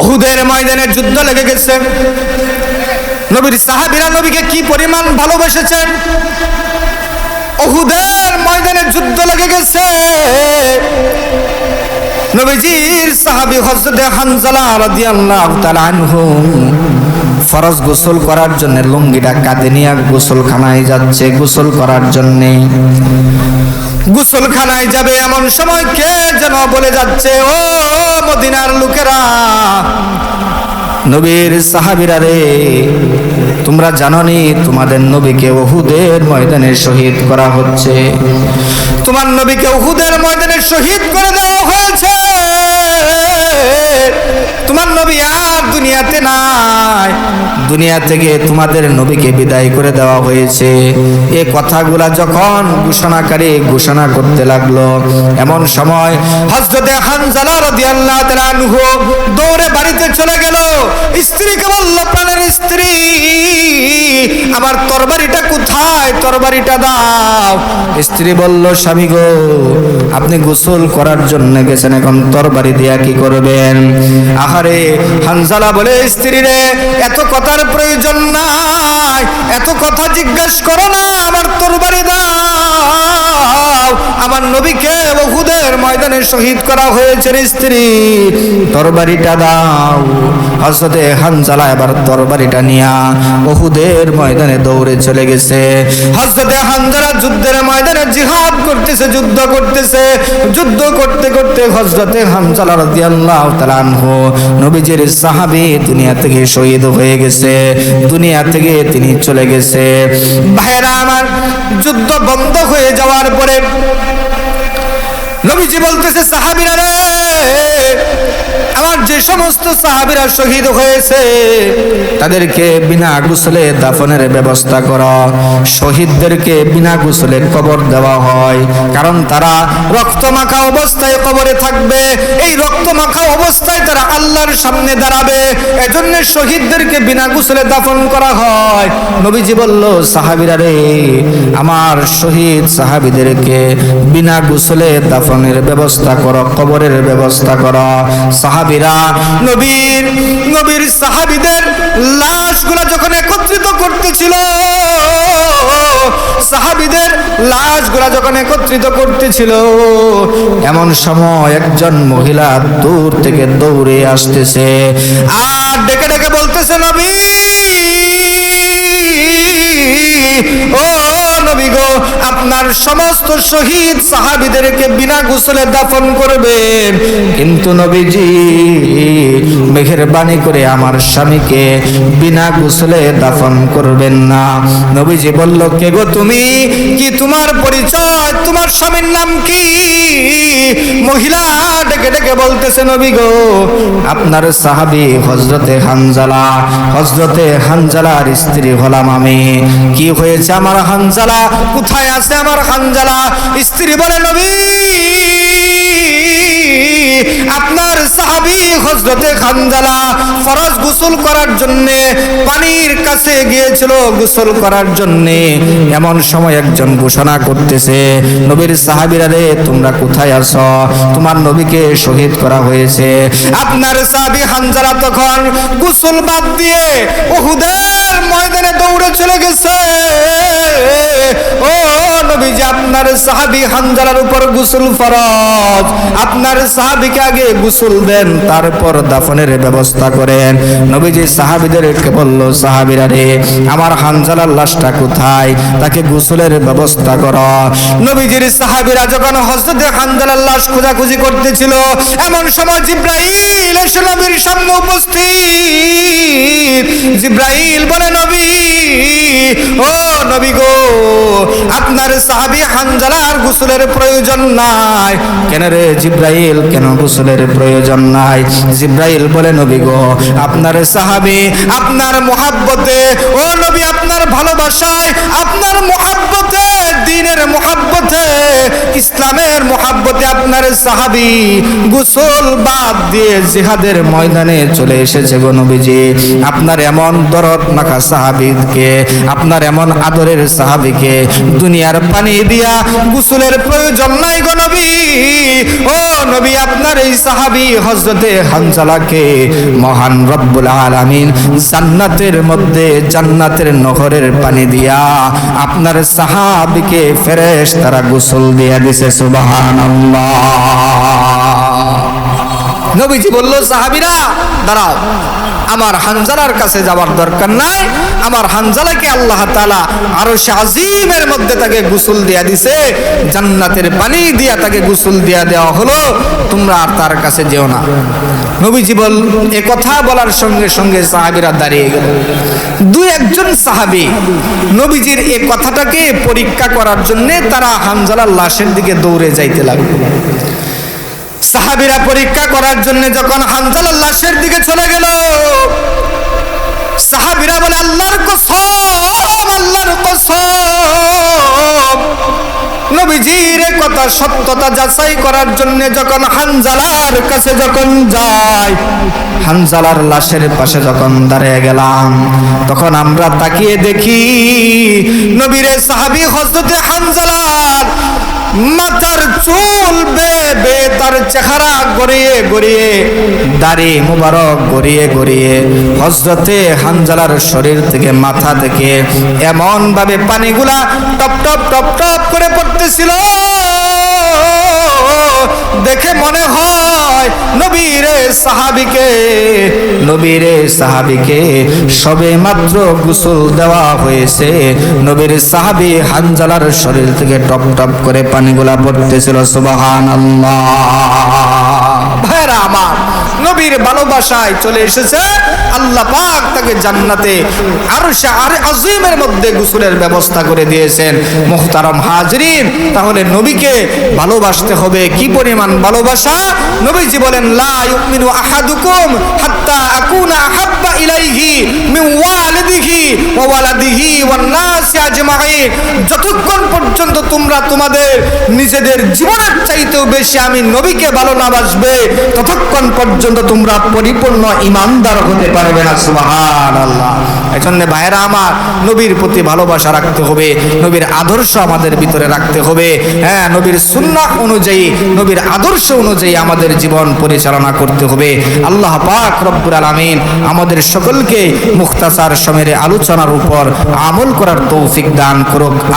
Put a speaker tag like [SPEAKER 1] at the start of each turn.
[SPEAKER 1] অহুদের ময়দানে যুদ্ধ লেগে গেছে। নবীর সাহাবিরা নবীকে কি পরিমাণ ভালোবেসেছেন? অহুদের ময়দানে যুদ্ধ লেগে গেছে। নবীজির সাহাবী হানজালা রাদিয়াল্লাহু তাআলা আনহু ফরজ গোসল করার জন্য লুঙ্গিটা কাঁধে নিয়ে গোসলখানায় যাচ্ছে। গোসল করার জন্যে গোসলখানায় যাবে এমন সময় কে যেন বলে যাচ্ছে, ও মদিনার লোকেরা নবীর সাহাবিরা রে, তোমরা জাননি তোমাদের নবীকে ওহুদের ময়দানে শহীদ করা হচ্ছে। তোমার নবীকে ওহুদের ময়দানে শহীদ করে দেওয়া হয়েছে। তোমার নবী আর দুনিয়াতে নাই। দুনিয়া থেকে তোমাদের নবীকে বিদায় করে দেওয়া হয়েছে। এ কথাগুলা যখন ঘোষণাকারী ঘোষণা করতে লাগল, এমন সময় হজরতে হানজালা রাদিয়াল্লাহু তাআলা আনহু দৌড়ে বাড়িতে চলে গেল। স্ত্রীকে বলল, প্রাণের স্ত্রী, আমার তরবারিটা কোথায়? তরবারিটা দাও। স্ত্রী বলল, স্বামী গো, আপনি গোসল করার জন্য গেছেন, এখন তরবারি দিয়া কি করবেন? আহারে হানজালা বলে, স্ত্রী রে, এত কথার প্রয়োজন নাই। এত কথা জিজ্ঞেস করো না আমার তরবারি দাও। আমার নবীকে বহুদের ময়দানে শহীদ করা হয়েছে স্ত্রী। তরবারিটা দাও। হজরতে হানজালা এবার তরবারিটা নিয়া বহুদের ময়দানে দৌড়ে চলে গেছে। হজরতে হানজালা যুদ্ধের ময়দানে জিহাদ করতেছে, যুদ্ধ করতেছে। যুদ্ধ করতে করতে হজরতে হানজালা রাদিয়াল্লাহু তাআলা আনহু নবীজির সাহাবী দুনিয়া থেকে শহীদ হয়ে গেছে। দুনিয়া থেকে তিনি চলে গেছে। ভাইরা আমার, যুদ্ধ বন্ধ হয়ে যাওয়ার পরে বলতেছে সাহাবিরা রে আমার যে সমস্ত সাহাবিরা শহীদ হয়েছে, তাদেরকে বিনা গোসলে দাফনের ব্যবস্থা করো, শহীদদেরকে বিনা গোসলে কবর দেওয়া হয়। কারণ তারা রক্তমাখা অবস্থায় কবরে থাকবে। এই রক্তমাখা অবস্থায় তারা আল্লাহর সামনে দাঁড়াবে। এজন্য শহীদদেরকে বিনা গোসলে দাফন করা হয়। নবীজি বলল, সাহাবিরা রে, আমার শহীদ সাহাবিদেরকে বিনা গোসলে দাফনের ব্যবস্থা করো, কবরের ব্যবস্থা করো। সাহাবিরা, নবীর নবীর সাহাবিদের লাশগুলো যখন একত্রিত করতেছিল, সাহাবিদের লাশগুলা যখন একত্রিত করতেছিল, এমন সময় একজন মহিলা দূর থেকে দৌড়ে আসতেছে। আর ডেকে ডেকে বলতেছে, নবী, ও নবী গো আপনার সমস্ত শহীদ সাহাবিদেরকে বিনা গোসলে দাফন করবেন কিন্তু নবীজি মেহেরবানি করে আমার স্বামীকে বিনা গোসলে দাফন করবেন না। নবীজি বলল, কে গো তুমি? কি তোমার পরিচয়? তোমার স্বামীর নাম কি? মহিলা ডেকে ডেকে বলতেছে, নবী গো, আপনার সাহাবি হজরতে হানজালা হজরতে হানজালার স্ত্রী হলাম আমি। কি হয়েছে আমার হানজালা? কোথায় আছে আমার হানজালা স্ত্রী বলে, নবী, আপনার সাহাবি হজরতে খানজালা ফরজ গোসল করার জন্য পানির কাছে গিয়েছিল গোসল করার জন্য। এমন সময় একজন ঘোষণা করতেছে, নবীর সাহাবিরা রে, তোমরা কোথায় আছো? তোমার নবীকে শহীদ করা হয়েছে। আপনার সাহাবি হানজালা তখন গোসল বাদ দিয়ে ওহুদের ময়দানে দৌড়ে চলে গেছে। ও নবীজি আপনার সাহাবি হানজালার উপর গোসল ফরজ, আপনার সাহাবিকে আগে গোসল দেন, তারপর দাফনের ব্যবস্থা করেন। নবীজি সাহাবিদেরকে বলল, সাহাবিরা রে, আমার হানজালার লাশটা কোথায়? তাকে গোসলের ব্যবস্থা কর। নবীজির সাহাবিরা যখন হজরতে হানজালার লাশ খোঁজাখুঁজি করতেছিল, এমন সময় জিব্রাইল এসে নবীর সামনে উপস্থিত। জিব্রাইল বলে, নবী ও নবী গো, আপনার সাহাবি হানজালার প্রয়োজন নাই। কেন রে জিব্রাইল? কেন প্রয়োজন নাই? জিব্রাইল বলে, নবী গো, আপনার সাহাবি আপনার ও নবী, আপনার ভালোবাসায়, আপনার দিনের ইসলামের মোহাব্বতে আপনার সাহাবি গোসল বাদ দিয়ে জিহাদের ময়দানে চলে এসেছে গো নবীজি। আপনার এমন দরদ মাখা সাহাবিকে আপনার এমন আদরের সাহাবিকে দুনিয়ার পানি দিয়া গোসলের প্রয়োজন নাই গো নবী। ও নবী, আপনার এই সাহাবি হজরতে হানজালাকে মহান রব্বুল আলামিন জান্নাতের মধ্যে, জান্নাতের নহরের পানি দিয়া আপনার সাহাবিকে ফেরেশ তারা গোসল দিয়া দিছে, সুবহানাল্লাহ। নবীজি বলল, সাহাবিরা, দাঁড়াও। আমার হানজালার কাছে যাওয়ার দরকার নাই। আমার হানজালাকে আল্লাহ তাআলা আরও আজিমের মধ্যে তাকে গোসল দিয়া দিছে। জান্নাতের পানি দিয়া তাকে গোসল দিয়া দেওয়া হলো। তোমরা আর তার কাছে যেও না। নবীজি বল, এ কথা বলার সঙ্গে সঙ্গে সাহাবীরা দাঁড়িয়ে গেল। দুই একজন সাহাবী নবীজির এই কথাটাকে পরীক্ষা করার জন্য তারা হানজালার লাশের দিকে দৌড়ে যাইতে লাগল। সাহাবিরা পরীক্ষা করার জন্য যখন হানজালার লাশের দিকে চলে গেল, সাহাবিরা বলে, আল্লাহর কসম আল্লাহর কসম। নবীজির কথা সত্যতা যাচাই করার জন্য যখন হানজালার কাছে যখন যায় হানজালার লাশের পাশে যখন দাঁড়িয়ে গেলাম, তখন আমরা তাকিয়ে দেখি নবীরে সাহাবি হজরতে হানজালার মাথার চুল বে বে চেহারা গড়িয়ে গড়িয়ে, দাড়ি মুবারক গড়িয়ে গড়িয়ে। হজরতে হানজালার শরীর থেকে, মাথা থেকে এমন ভাবে পানিগুলা টপ টপ টপ টপ করে পড়তেছিল। নবীরে সাহাবিকে নবীরে সাহাবিকে সবে মাত্র গোসল দেওয়া হয়েছে। নবীর সাহাবি হানজালার শরীর থেকে টপ টপ করে পানিগুলা পড়তেছিল সুবাহান ভাইরা আমার নবীর ভালোবাসায় চলে এসেছে। আল্লাহ পাক তাকে জান্নাতে আরও আর আজিমের মধ্যে গোসলের ব্যবস্থা করে দিয়েছেন। মোহতারম হাজরিন, তাহলে নবীকে ভালোবাসতে হবে। কি পরিমাণ ভালোবাসা? নবীজি বলেন আহাদুকুম হাত্তা আকুনা আহাব্বা ইলাইহি মিন ওয়ালিদিহি ওয়া ওয়ালাদিহি ওয়ান নাসি আজমাইন। যতক্ষণ পর্যন্ত তোমরা তোমাদের নিজেদের জীবনের চাইতেও বেশি আমি নবীকে ভালো না বাসবে, ততক্ষণ পর্যন্ত তোমরা পরিপূর্ণ ইমানদার হতে পারবে না, সুবহানাল্লাহ। এজন্য ভাইরা আমার নবীর প্রতি ভালোবাসা রাখতে হবে, নবীর আদর্শ আমাদের ভিতরে রাখতে হবে। হ্যাঁ নবীর সুন্নাহ অনুযায়ী, নবীর আদর্শ অনুযায়ী আমাদের জীবন পরিচালনা করতে হবে। আল্লাহ পাক রব্বুল আলামিন আমাদের সকলকে মুখতাসার সমের আলোচনার উপর আমল করার তৌফিক দান করুক।